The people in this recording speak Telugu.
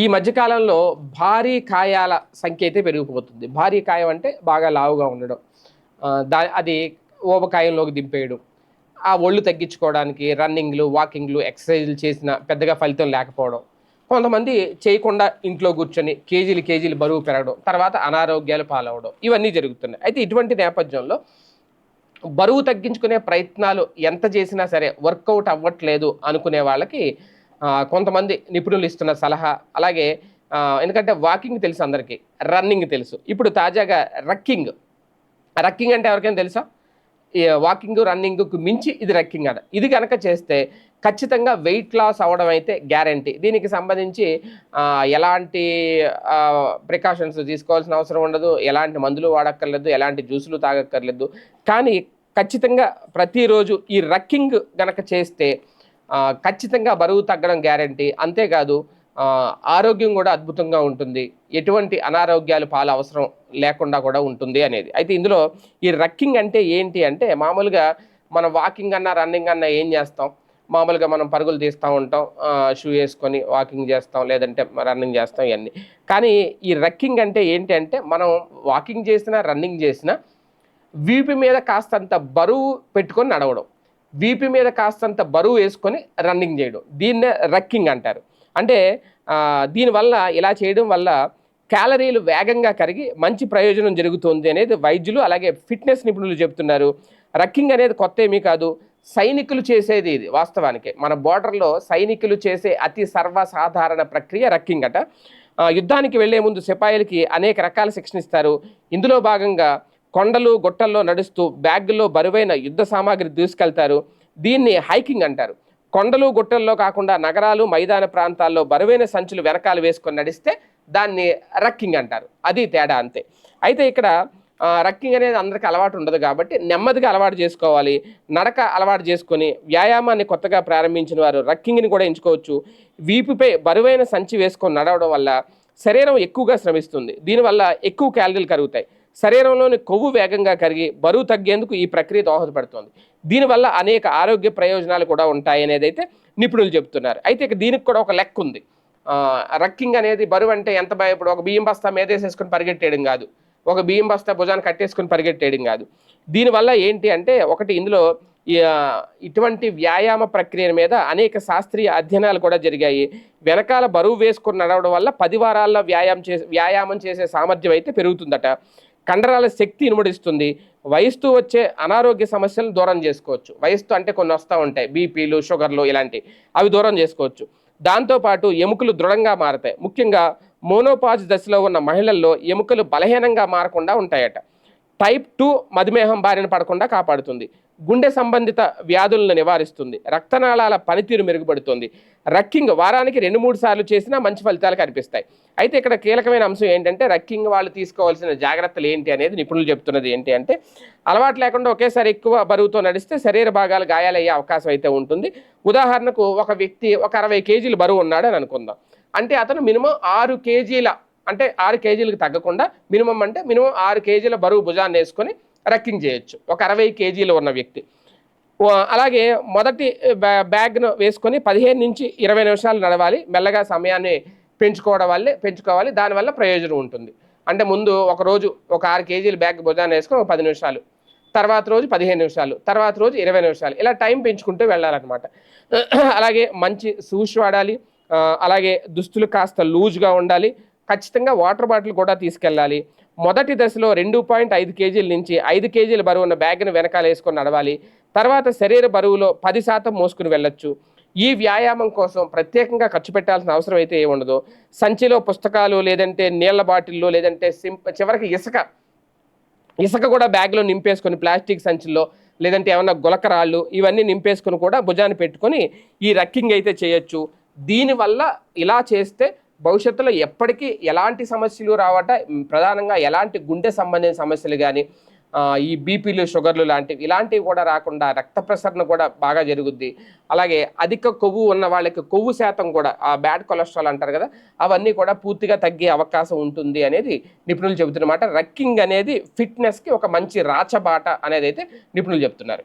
ఈ మధ్యకాలంలో భారీ కాయాల సంఖ్య అయితే పెరిగిపోతుంది. భారీ కాయం అంటే బాగా లావుగా ఉండడం. దా అది ఊబకాయంలోకి దింపేయడం. ఆ ఒళ్ళు తగ్గించుకోవడానికి రన్నింగ్లు వాకింగ్లు ఎక్సర్సైజులు చేసిన పెద్దగా ఫలితం లేకపోవడం. కొంతమంది చేయకుండా ఇంట్లో కూర్చొని కేజీలు కేజీలు బరువు పెరగడం తర్వాత అనారోగ్యాలు పాలవడం ఇవన్నీ జరుగుతున్నాయి. అయితే ఇటువంటి నేపథ్యంలో బరువు తగ్గించుకునే ప్రయత్నాలు ఎంత చేసినా సరే వర్కౌట్ అవ్వట్లేదు అనుకునే వాళ్ళకి కొంతమంది నిపుణులు ఇస్తున్న సలహా. అలాగే ఎందుకంటే వాకింగ్ తెలుసు అందరికీ రన్నింగ్ తెలుసు. ఇప్పుడు తాజాగా రక్కింగ్. రక్కింగ్ అంటే ఎవరికైనా తెలుసా? ఈ వాకింగ్ రన్నింగ్కు మించి ఇది రక్కింగ్ అట ఇది కనుక చేస్తే ఖచ్చితంగా వెయిట్ లాస్ అవ్వడం అయితే గ్యారంటీ. దీనికి సంబంధించి ఎలాంటి ప్రికాషన్స్ తీసుకోవాల్సిన అవసరం ఉండదు. ఎలాంటి మందులు వాడక్కర్లేదు ఎలాంటి జ్యూసులు తాగక్కర్లేదు. కానీ ఖచ్చితంగా ప్రతిరోజు ఈ రక్కింగ్ గనక చేస్తే ఖచ్చితంగా బరువు తగ్గడం గ్యారంటీ. అంతేకాదు ఆరోగ్యం కూడా అద్భుతంగా ఉంటుంది. ఎటువంటి అనారోగ్యాలు పాల అవసరం లేకుండా కూడా ఉంటుంది అనేది. అయితే ఇందులో ఈ రక్కింగ్ అంటే ఏంటి అంటే మామూలుగా మనం వాకింగ్ అన్నా రన్నింగ్ అన్నా ఏం చేస్తాం? మామూలుగా మనం పరుగులు తీస్తూ ఉంటాం. షూ వేసుకొని వాకింగ్ చేస్తాం లేదంటే రన్నింగ్ చేస్తాం ఇవన్నీ. కానీ ఈ రక్కింగ్ అంటే ఏంటి అంటే మనం వాకింగ్ చేసినా రన్నింగ్ చేసినా వీపు మీద కాస్తంత బరువు పెట్టుకొని నడవడం. వీపి మీద కాస్తంత బరువు వేసుకొని రన్నింగ్ చేయడం. దీన్నే రక్కింగ్ అంటారు. అంటే దీనివల్ల ఇలా చేయడం వల్ల క్యాలరీలు వేగంగా కరిగి మంచి ప్రయోజనం జరుగుతుంది అనేది వైద్యులు అలాగే ఫిట్నెస్ నిపుణులు చెప్తున్నారు. రక్కింగ్ అనేది కొత్త ఏమీ కాదు. సైనికులు చేసేది ఇది వాస్తవానికి. మన బోర్డర్లో సైనికులు చేసే అతి సర్వసాధారణ ప్రక్రియ రక్కింగ్ అట. యుద్ధానికి వెళ్ళే ముందు సిపాయిలకి అనేక రకాల శిక్షణ ఇస్తారు. ఇందులో భాగంగా కొండలు గుట్టల్లో నడుస్తూ బ్యాగుల్లో బరువైన యుద్ధ సామాగ్రి తీసుకెళ్తారు. దీన్ని హైకింగ్ అంటారు. కొండలు గుట్టల్లో కాకుండా నగరాలు మైదాన ప్రాంతాల్లో బరువైన సంచులు వెనకాల వేసుకొని నడిస్తే దాన్ని రక్కింగ్ అంటారు. అది తేడా అంతే. అయితే ఇక్కడ రక్కింగ్ అనేది అందరికీ అలవాటు ఉండదు కాబట్టి నెమ్మదిగా అలవాటు చేసుకోవాలి. నడక అలవాటు చేసుకొని వ్యాయామాన్ని కొత్తగా ప్రారంభించిన వారు రక్కింగ్ని కూడా ఎంచుకోవచ్చు. వీపుపై బరువైన సంచి వేసుకొని నడవడం వల్ల శరీరం ఎక్కువగా శ్రమిస్తుంది. దీనివల్ల ఎక్కువ క్యాలరీలు కరుగుతాయి శరీరంలోని కొవ్వు వేగంగా కరిగి బరువు తగ్గేందుకు ఈ ప్రక్రియ దోహదపడుతుంది. దీనివల్ల అనేక ఆరోగ్య ప్రయోజనాలు కూడా ఉంటాయి అనేది అయితే నిపుణులు చెబుతున్నారు. అయితే ఇక దీనికి కూడా ఒక లెక్క ఉంది. రక్కింగ్ అనేది బరువు అంటే ఎంత భయపడు ఇప్పుడు ఒక బియ్యం బస్తా మీదేసేసుకొని పరిగెట్టేయడం కాదు. ఒక బియ్యం బస్తా భుజాన్ని కట్టేసుకొని పరిగెట్టేయడం కాదు. దీనివల్ల ఏంటి అంటే ఒకటి ఇందులో ఇటువంటి వ్యాయామ ప్రక్రియ మీద అనేక శాస్త్రీయ అధ్యయనాలు కూడా జరిగాయి. వెనకాల బరువు వేసుకొని నడవడం వల్ల పది వారాల్లో వ్యాయామం చేసే వ్యాయామం చేసే సామర్థ్యం అయితే పెరుగుతుందట. కండరాల శక్తి ఇనుమడిస్తుంది. వయసుతో వచ్చే అనారోగ్య సమస్యలను దూరం చేసుకోవచ్చు. వయసుతో అంటే కొన్ని వస్తూ ఉంటాయి. బీపీలు షుగర్లు ఇలాంటివి అవి దూరం చేసుకోవచ్చు. దాంతోపాటు ఎముకలు దృఢంగా మారతాయి. ముఖ్యంగా మోనోపాజ్ దశలో ఉన్న మహిళల్లో ఎముకలు బలహీనంగా మారకుండా ఉంటాయట. టైప్ టూ మధుమేహం బారిన పడకుండా కాపాడుతుంది. గుండె సంబంధిత వ్యాధులను నివారిస్తుంది. రక్తనాళాల పనితీరు మెరుగుపడుతుంది. రక్కింగ్ వారానికి రెండు మూడు సార్లు చేసినా మంచి ఫలితాలు కనిపిస్తాయి. అయితే ఇక్కడ కీలకమైన అంశం ఏంటంటే రక్కింగ్ వాళ్ళు తీసుకోవాల్సిన జాగ్రత్తలు ఏంటి అనేది నిపుణులు చెప్తున్నది ఏంటి అంటే అలవాటు లేకుండా ఒకేసారి ఎక్కువ బరువుతో నడిస్తే శరీర భాగాలు గాయాలయ్యే అవకాశం అయితే ఉంటుంది. ఉదాహరణకు ఒక వ్యక్తి ఒక అరవై కేజీలు బరువు ఉన్నాడు అని అనుకుందాం. అంటే అతను మినిమం ఆరు కేజీల అంటే ఆరు కేజీలకు తగ్గకుండా మినిమం అంటే మినిమం ఆరు కేజీల బరువు భుజాన్ని వేసుకొని రక్కింగ్ చేయొచ్చు. ఒక అరవై కేజీలు ఉన్న వ్యక్తి. అలాగే మొదటి బ్యా- బ్యాగ్ను వేసుకొని పదిహేను నుంచి ఇరవై నిమిషాలు నడవాలి. మెల్లగా సమయాన్ని పెంచుకోవడం వల్లే పెంచుకోవాలి. దానివల్ల ప్రయోజనం ఉంటుంది. అంటే ముందు ఒక రోజు ఒక ఆరు కేజీల బ్యాగ్ భుజాన్ని వేసుకొని ఒక పది నిమిషాలు. తర్వాత రోజు పదిహేను నిమిషాలు. తర్వాత రోజు ఇరవై నిమిషాలు. ఇలా టైం పెంచుకుంటూ వెళ్ళాలన్నమాట. అలాగే మంచి సూష్ వాడాలి. అలాగే దుస్తులు కాస్త లూజ్గా ఉండాలి. ఖచ్చితంగా వాటర్ బాటిల్ కూడా తీసుకెళ్ళాలి. మొదటి దశలో రెండు పాయింట్ ఐదు కేజీల నుంచి ఐదు కేజీల బరువు ఉన్న బ్యాగ్ను వెనకాల వేసుకొని నడవాలి. తర్వాత శరీర బరువులో పది శాతం మోసుకుని వెళ్ళొచ్చు. ఈ వ్యాయామం కోసం ప్రత్యేకంగా ఖర్చు పెట్టాల్సిన అవసరం అయితే ఏముండదు సంచిలో పుస్తకాలు లేదంటే నీళ్ళ బాటిల్లో లేదంటే సింప్ చివరికి ఇసుక. ఇసుక కూడా బ్యాగ్లో నింపేసుకొని ప్లాస్టిక్ సంచుల్లో లేదంటే ఏమన్నా గులకరాళ్ళు ఇవన్నీ నింపేసుకొని కూడా భుజాన్ని పెట్టుకొని ఈ రక్కింగ్ అయితే చేయొచ్చు. దీనివల్ల ఇలా చేస్తే భవిష్యత్తులో ఎప్పటికీ ఎలాంటి సమస్యలు రావట ప్రధానంగా ఎలాంటి గుండె సంబంధించిన సమస్యలు కానీ ఈ బీపీలు షుగర్లు లాంటివి ఇలాంటివి కూడా రాకుండా రక్త ప్రసరణ కూడా బాగా జరుగుద్ది. అలాగే అధిక కొవ్వు ఉన్న వాళ్ళకి కొవ్వు శాతం కూడా ఆ బ్యాడ్ కొలెస్ట్రాల్ అంటారు కదా అవన్నీ కూడా పూర్తిగా తగ్గే అవకాశం ఉంటుంది అనేది నిపుణులు చెబుతున్నమాట. రక్కింగ్ అనేది ఫిట్నెస్కి ఒక మంచి రాచబాట అనేది అయితే నిపుణులు చెప్తున్నారు.